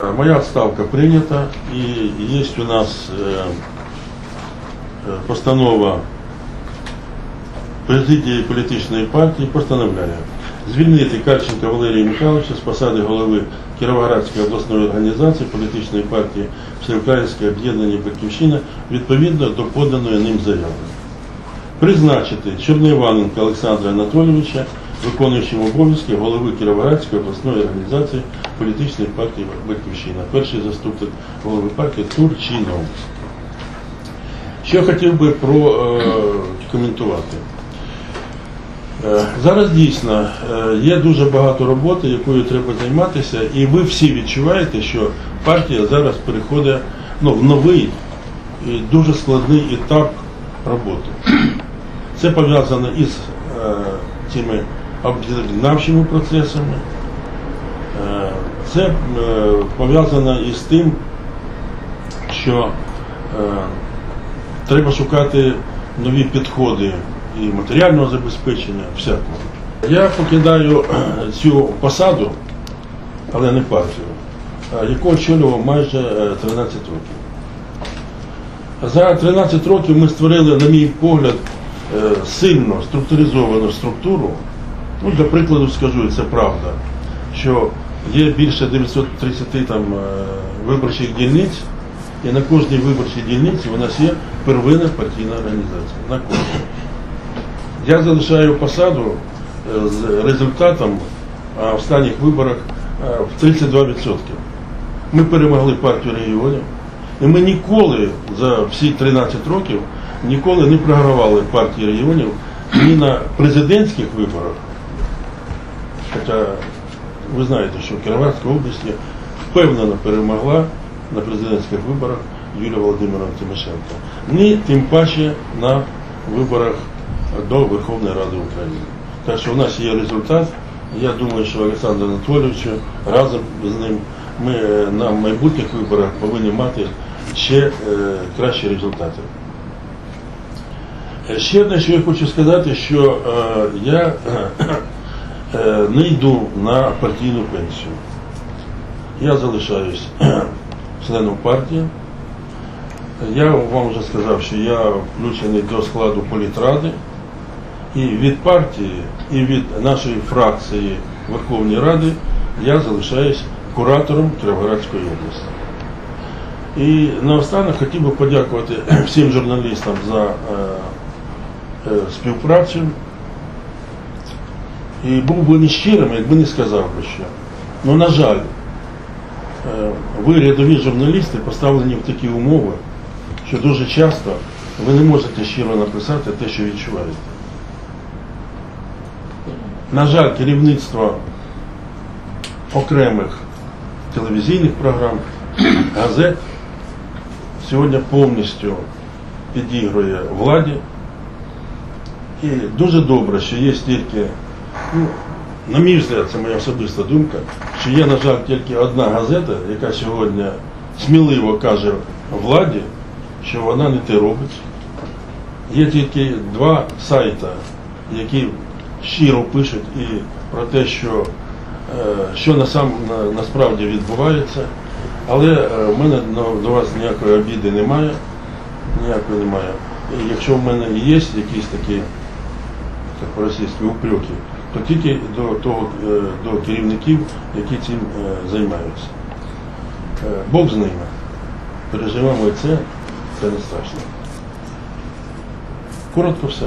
Э, Моя отставка принята, и есть у нас э, э, постанова президії політичної партії постановляє звільнити Кальченка Валерія Михайловича з посади голови Кіровоградської обласної організації політичної партії Всеукраїнське об'єднання Батьківщина відповідно до поданої ним заяви. Призначити Чорноіваненка Олександра Анатолійовича виконуючим обов'язки голови Кіровоградської обласної організації політичної партії Батьківщина. Перший заступник голови партії Турчинов. Що я хотів би прокоментувати. Е, Зараз дійсно е, є дуже багато роботи, якою треба займатися, і ви всі відчуваєте, що партія зараз переходить ну, в новий і дуже складний етап роботи. Це пов'язано із е, цими об'єднавчими процесами. Е, це е, пов'язано із тим, що е, треба шукати нові підходи і матеріального забезпечення, всякого. Я покидаю цю посаду, але не партію, яку очолював майже е, 13 років. За 13 років ми створили, на мій погляд, сильно структуризовану структуру. Ну, для прикладу скажу, це правда, що є більше 930 там, е, виборчих дільниць, і на кожній виборчій дільниці у нас є первинна партійна організація. На. Я залишаю посаду е, з результатом останніх виборах е, в 32%. Ми перемогли партію регіонів. І ми ніколи за всі 13 років ніколи не програвали партії регіонів ні на президентських виборах. Хоча ви знаєте, що Кіровоградська область впевнено перемогла на президентських виборах Юлія Володимировна Тимошенко. Ні, тим паче на виборах до Верховної Ради України. Так що у нас є результат. Я думаю, що Олександр Анатолійович разом з ним ми е, на майбутніх виборах повинні мати ще е, кращі результати. Е, Ще одне, що я хочу сказати, що е, я не йду на партійну пенсію. Я залишаюсь членом партії. Я вам вже сказав, що я включений до складу політради. І від партії, і від нашої фракції Верховної Ради я залишаюсь куратором Кіровоградської області. І наостанок хотів би подякувати всім журналістам за е, е, співпрацю. І був би нещирим, якби не сказав би що. Ну, на жаль, е, ви, рядові журналісти, поставлені в такі умови, що дуже часто ви не можете щиро написати те, що відчуваєте. На жаль, керівництво окремих телевізійних програм, газет сьогодні повністю підігрує владі. І дуже добре, що є тільки, ну, на мій взгляд, це моя особиста думка, що є, на жаль, тільки одна газета, яка сьогодні сміливо каже владі, що вона не те робить. Є тільки два сайти, які щиро пишуть і про те, що, е, що насам, на, насправді відбувається. Але е, в мене до, вас ніякої обіди немає. Ніякої немає. Якщо в мене є якісь такі, як по-російськи, упреки, то тільки до, того, е, до керівників, які цим е, займаються. Е, Бог з ними. Переживемо це, це не страшно. Коротко все.